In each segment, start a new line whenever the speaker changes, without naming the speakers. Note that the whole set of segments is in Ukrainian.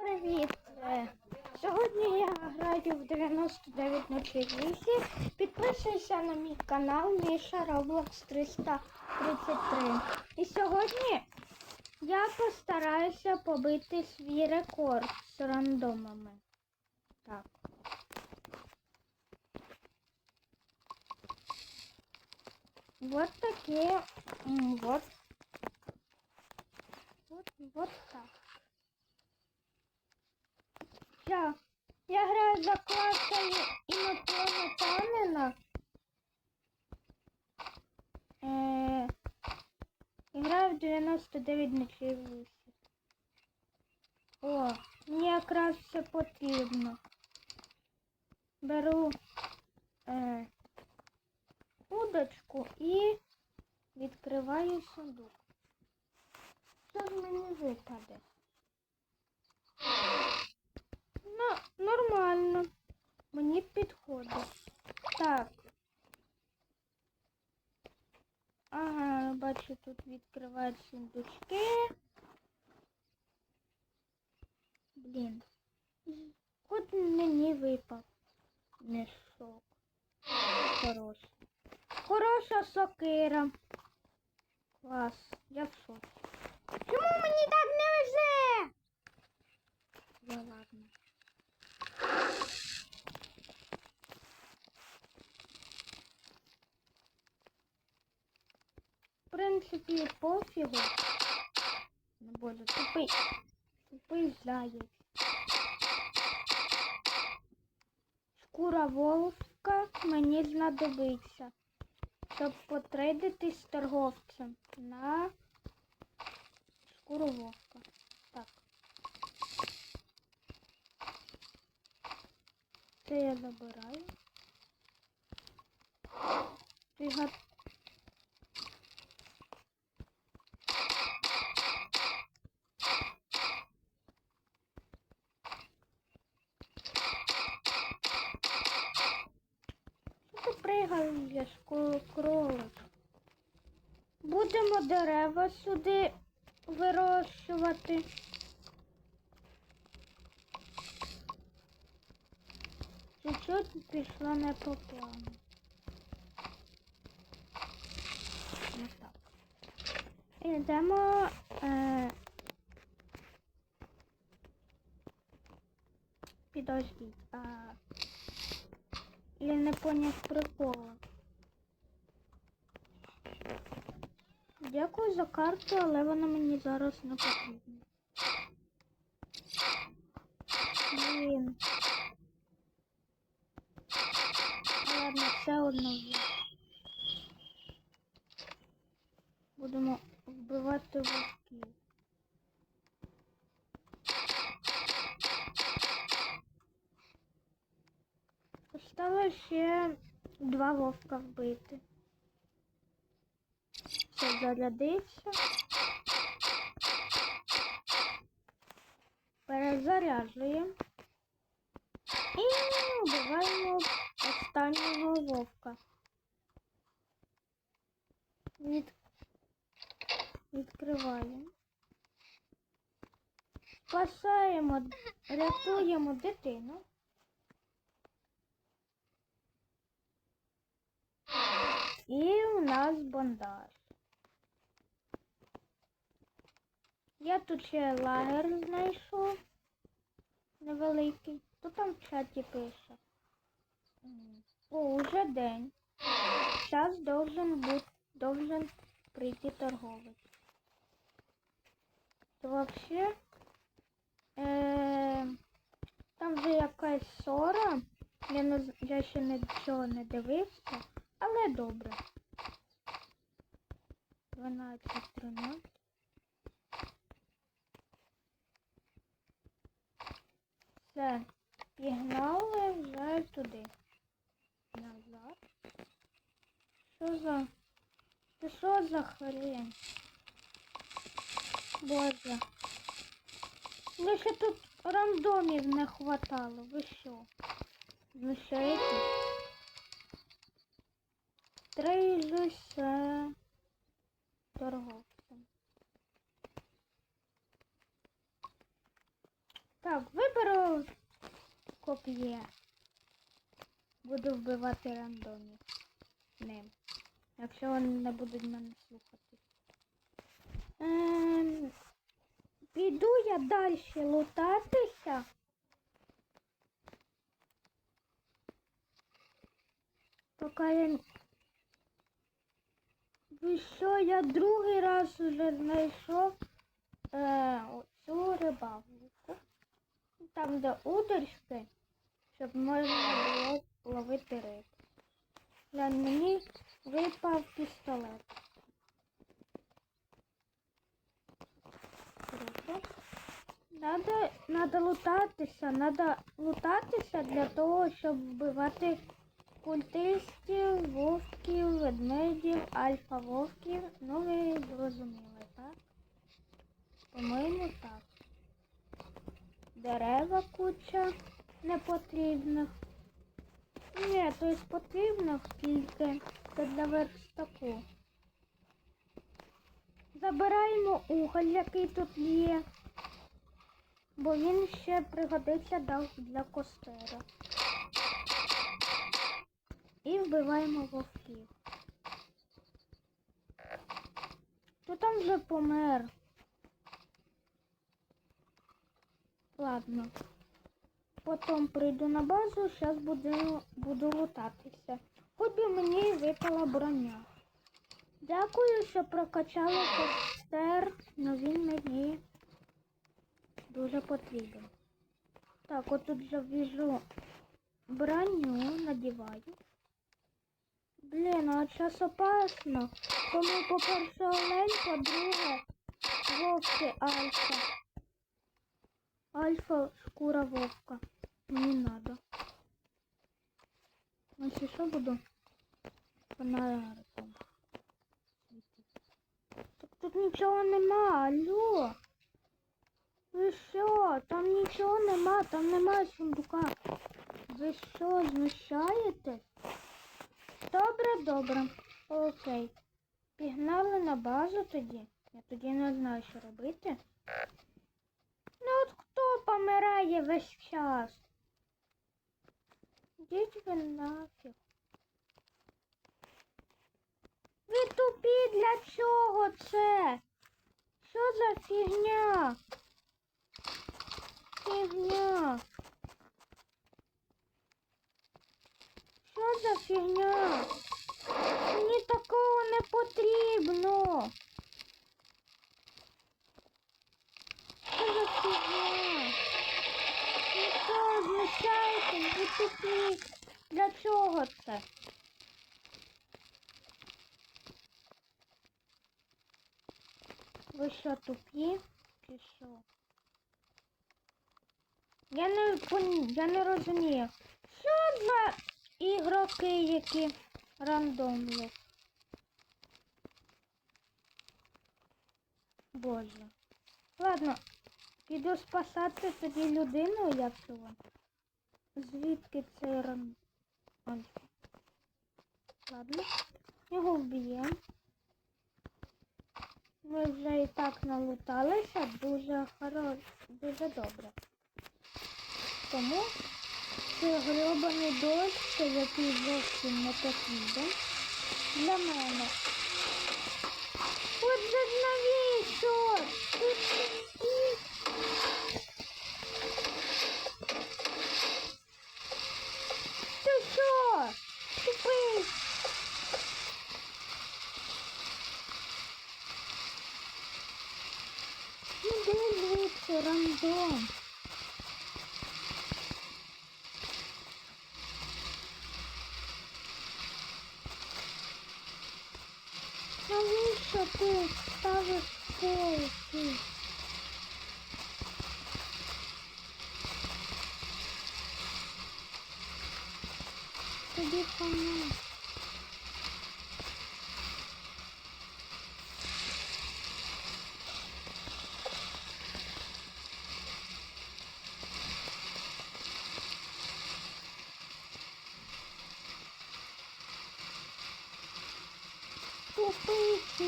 Привіт! Е, Сьогодні я граю в 9908. Підписуйся на мій канал Міша Roblox 333. І сьогодні я постараюся побити свій рекорд з рандомами. Так. Вот такие. Вот. Вот, вот так. Я, я граю за класом інопланетянина. Е, граю в 99 ночей в лісі. О, мені якраз все потрібно. Беру е, удочку і відкриваю сундук. Що ж мені випаде? Ну, нормально. Мені підходить. Так. Ага, бачу, тут відкривають сундучки. Блін. От мені випав мішок. Хороший. Хороша сокира. Клас. Я в шоці. Чому мені так не везе? Ну ладно. В принципі, пофігу. Ну, боже, тупий. Тупий заєць. Шкура вовка мені знадобиться, щоб потрейдитись з торговцем на шкуру вовка. Так. Це я забираю. Ти гад... Що ти пригаєш, кролик? Будемо дерева сюди вирощувати. Пішло не по плану. Ось так. Ідемо. Е... Підождіть. А... Я не поняв прикола. Дякую за карту, але вона мені зараз не потрібна. Блін. Ладно, все одно вже. Будемо вбивати вовків. Ще два вовка вбити. Все, зарядився. Перезаряджуємо. І вбиваємо останнього вовка. Від... Відкриваємо. Спасаємо, рятуємо дитину. І у нас бандаж. Я тут ще лагер знайшов. Невеликий. Хто там в чаті пише? О, уже день. Зараз должен бути, должен прийти торговець. То вообще е, там вже якась ссора. Я, я ще нічого не дивився, але добре. 12 13. Все, пігнали вже туди. Назад. Що за... Це що за хрень? Боже. Ви ще тут рандомів не хватало. Ви що? Знущаєтесь? Трейжуся торговцем. Так, виберу коп'є. Буду вбивати рандомів ним. Якщо вони не будуть мене слухати. Ем, піду я далі лутатися. Поки я... Ви що, я другий раз уже знайшов е, цю рибалку. Там, де удочки, щоб можна було ловити рибу. Глянь, мені випав пістолет. Надо лутатися, надо лутатися для того, щоб вбивати культистів, вовків, ведмедів, альфа-вовків. Ну ви зрозуміли, так? По-моєму, так. Дерева куча непотрібних. Ні, то есть потрібно тільки це для верстаку. Забираємо уголь, який тут є, бо він ще пригодиться для костера. І вбиваємо вовків. Хто там вже помер? Ладно. Потім прийду на базу, зараз буду, буду лутатися. Хоч би мені випала броня. Дякую, що прокачали костер, але він мені дуже потрібен. Так, от тут вже ввіжу броню, надіваю. Блін, а зараз опасно. Тому, по-перше, олень, по-друге, вовки альфа. Альфа шкура вовка. Не надо. Если что буду фонариком. Так тут нічого нема, алло. Ви що? Там нічого нема, там немає сундука. Ви що, знущаєтесь? Добре, добре. Окей. Пігнали на базу тоді. Я тоді не знаю, що робити. Ну от хто помирає весь час? Йдіть ви нафіг. Ви тупі для чого це? Що за фігня? Фігня. Що за фігня? Мені такого не потрібно. Що за фігня? Ну що, знущаєтесь, ви тупі. Для чого це? Ви що, тупі? Чи що? Я не я не розумію. Що за ігроки, які рандомні? Боже. Ладно, піду спасати тоді людину, як його. Звідки цей ран... Ладно, його вб'ємо. Ми вже і так налуталися дуже хоро... дуже добре. Тому цей гребаний дощ, який зовсім не потрібен, для мене. От же навіщо? Ти що? Тупий? Іди звідси, рандом. Навіщо ти ставиш полки? Тобі кому?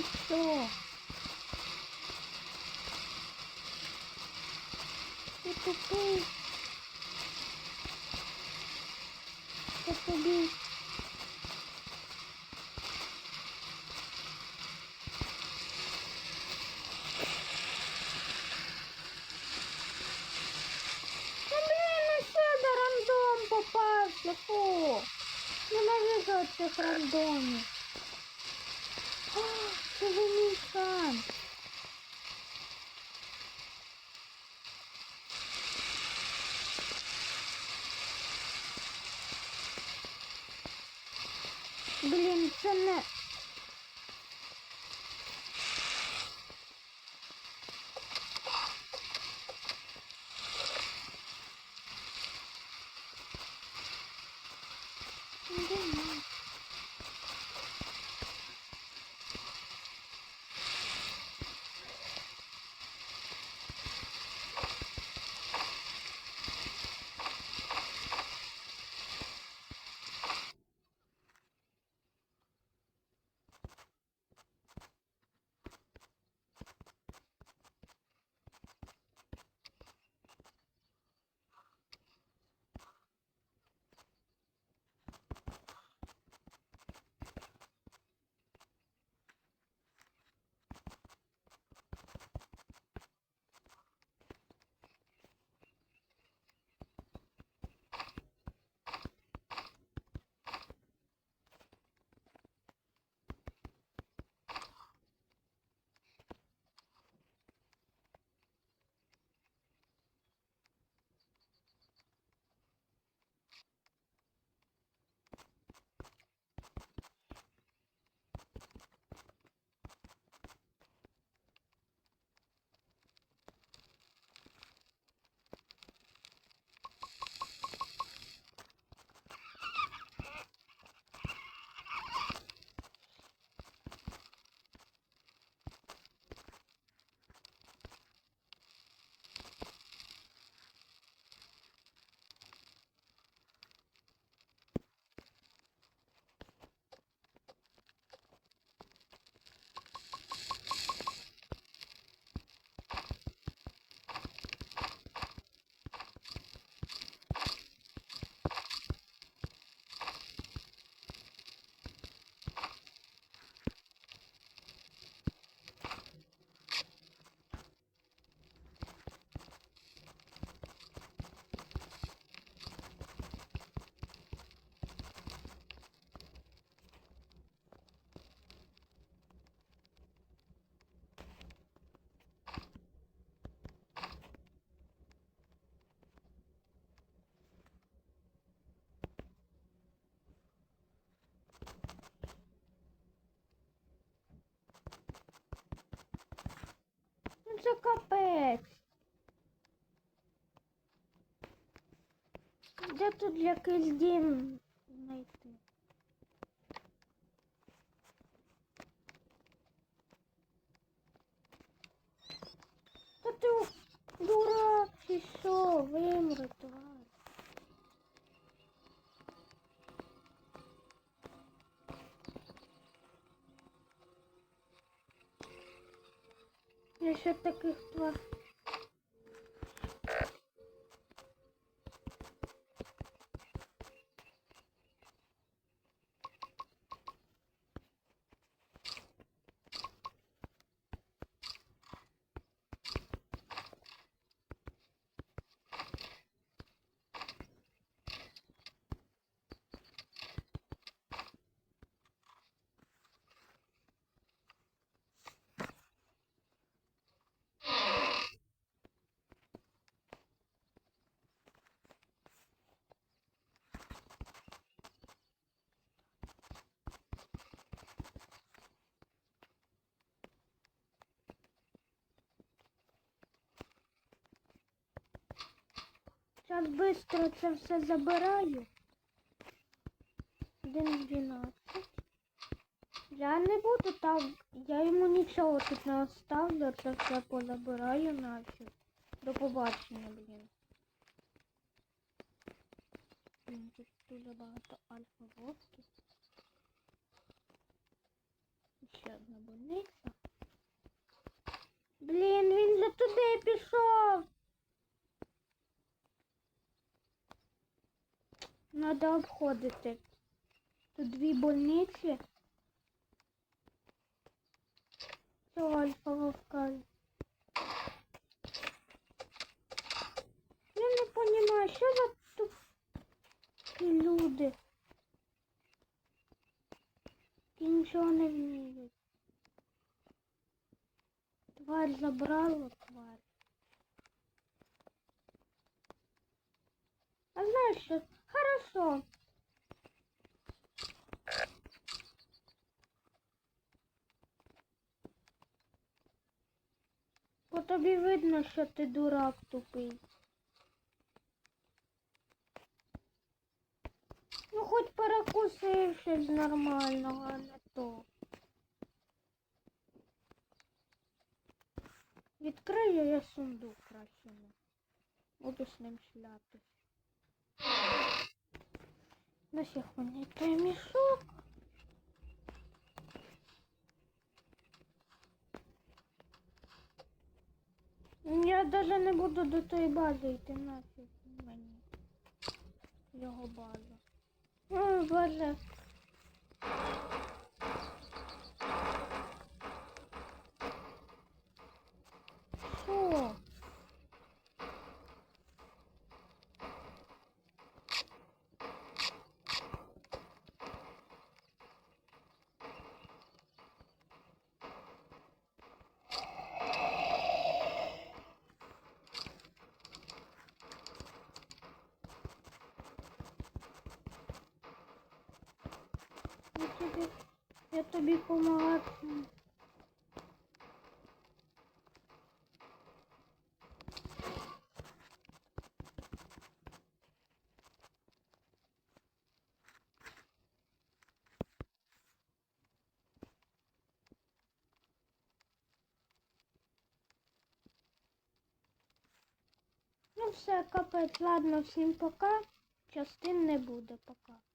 Тупий чи що? Ти тупий. Це тобі. Та блін, ну що за рандом попався, фу. Ненавижу цих рандомів. О, це ви мій шанс. Блін, це не... Блін. Це капець. Де тут якийсь дім знайти? Та ти дурак чи що? Вимри, тварь. Ще таких твар. Зараз швидко це все забираю. Один дванадцять. Я не буду там, я йому нічого тут не оставлю, це все позабираю нафіг. До побачення, блін. Блін, тут дуже багато альфа водки. Ще одна больниця. Блін, він же туди пішов. Надо обходити. Тут дві больниці. Це Альфа Вовкаль. Я не понимаю, що за тупі люди. Які нічого не вміють. Тварь забрала тварь. А знаешь что? Хорошо. По тобі видно, що ти дурак тупий. Ну хоч перекусив щось нормального, а не то. Відкрию я сундук краще. Буду з ним шлятись. Нафіг мені той мішок. Я даже не буду до тої бази йти нафіг мені. Його база. Ой, боже. Що? Я тобі, я тобі помагати. Ну все, капець, ладно, всім пока. Частин не буде пока.